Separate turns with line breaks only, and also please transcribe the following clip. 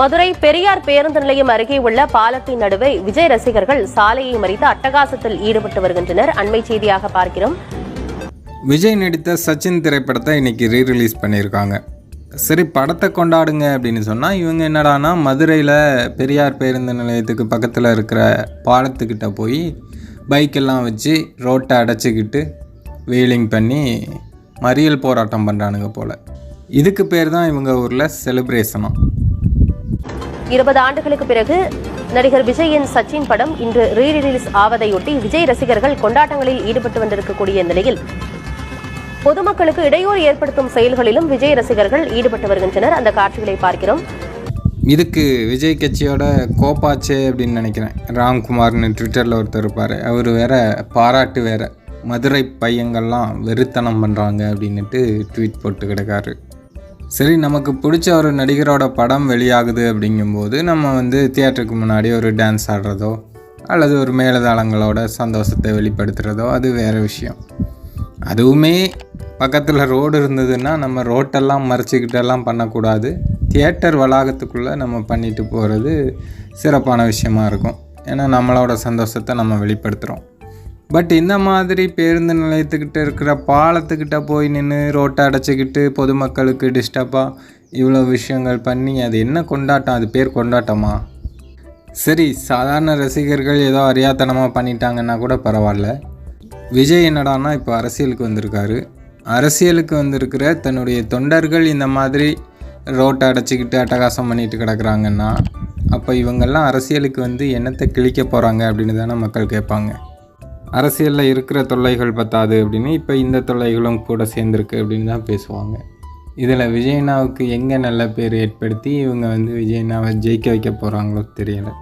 மதுரை பெரியார் பேருந்து நிலையம் அருகே உள்ள பாலத்தின் நடுவே விஜய் ரசிகர்கள் சாலையை மறித்து அட்டகாசத்தில் ஈடுபட்டு வருகின்றனர். அண்மை செய்தியாக பார்க்கிறோம்.
விஜய் நடித்த சச்சின் திரைப்படத்தை இன்னைக்கு ரீரிலீஸ் பண்ணியிருக்காங்க. சரி படத்தை கொண்டாடுங்க அப்படின்னு சொன்னால் இவங்க என்னடானா மதுரையில் பெரியார் பேருந்து நிலையத்துக்கு பக்கத்தில் இருக்கிற பாலத்துக்கிட்ட போய் பைக்கெல்லாம் வச்சு ரோட்டை அடைச்சிக்கிட்டு வீலிங் பண்ணி மறியல் போராட்டம் பண்ணுறானுங்க போல். இதுக்கு பேர் தான் இவங்க ஊரில் செலிப்ரேஷனும்
இருபது ஆண்டுகளுக்கு பிறகு நடிகர் விஜயின் சச்சின் படம் இன்று ரீரிலீஸ் ஆவதையொட்டி விஜய் ரசிகர்கள் கொண்டாட்டங்களில் ஈடுபட்டு வந்திருக்கக்கூடிய நிலையில் பொதுமக்களுக்கு இடையூறு ஏற்படுத்தும் செயல்களிலும் விஜய் ரசிகர்கள் ஈடுபட்டு வருகின்றனர். அந்த காட்சிகளை பார்க்கிறோம்.
இதுக்கு விஜய் கட்சியோட கோப்பாச்சே அப்படின்னு நினைக்கிறேன். ராம்குமார்னு ட்விட்டரில் ஒருத்தர் இருப்பார். அவர் வேற பாராட்டு வேற. மதுரை பையங்கள்லாம் வெறுத்தனம் பண்ணுறாங்க அப்படின்னுட்டு ட்வீட் போட்டு கிடக்காரு. சரி நமக்கு பிடிச்ச ஒரு நடிகரோட படம் வெளியாகுது அப்படிங்கும்போது நம்ம வந்து தியேட்டருக்கு முன்னாடி ஒரு டான்ஸ் ஆடுறதோ அல்லது ஒரு மேலதாளங்களோட சந்தோஷத்தை வெளிப்படுத்துகிறதோ அது வேறு விஷயம். அதுவுமே பக்கத்தில் ரோடு இருந்ததுன்னா நம்ம ரோட்டெல்லாம் மறைச்சிக்கிட்டெல்லாம் பண்ணக்கூடாது. தியேட்டர் வளாகத்துக்குள்ளே நம்ம பண்ணிட்டு போகிறது சிறப்பான விஷயமா இருக்கும். ஏன்னா நம்மளோட சந்தோஷத்தை நம்ம வெளிப்படுத்துகிறோம் பட் இந்த மாதிரி பேருந்து நிலையத்துக்கிட்ட இருக்கிற பாலத்துக்கிட்ட போய் நின்று ரோட்டை அடைச்சிக்கிட்டு பொதுமக்களுக்கு டிஸ்டர்பாக இவ்வளோ விஷயங்கள் பண்ணி அது என்ன கொண்டாட்டம்? அது பேர் கொண்டாட்டமா? சரி சாதாரண ரசிகர்கள் ஏதோ அறியாத்தனமாக பண்ணிட்டாங்கன்னா கூட பரவாயில்ல. விஜய் என்னடான்னா இப்போ அரசியலுக்கு வந்திருக்காரு. அரசியலுக்கு வந்திருக்கிற தன்னுடைய தொண்டர்கள் இந்த மாதிரி ரோட்டை அடைச்சிக்கிட்டு அட்டகாசம் பண்ணிட்டு கிடக்குறாங்கன்னா அப்போ இவங்கெல்லாம் அரசியலுக்கு வந்து என்னத்தை கிழிக்க போகிறாங்க அப்படின்னு தானே மக்கள் கேட்பாங்க. அரசியலில் இருக்கிற தொல்லைகள் பத்தாது அப்படின்னு இப்போ இந்த தொல்லைகளும் கூட சேர்ந்துருக்கு அப்படின்னு தான் பேசுவாங்க. இதில் விஜயண்ணாவுக்கு எங்கே நல்ல பேர் ஏற்படுத்தி இவங்க வந்து விஜயண்ணாவை ஜெயிக்க வைக்க போகிறாங்களோ தெரியலை.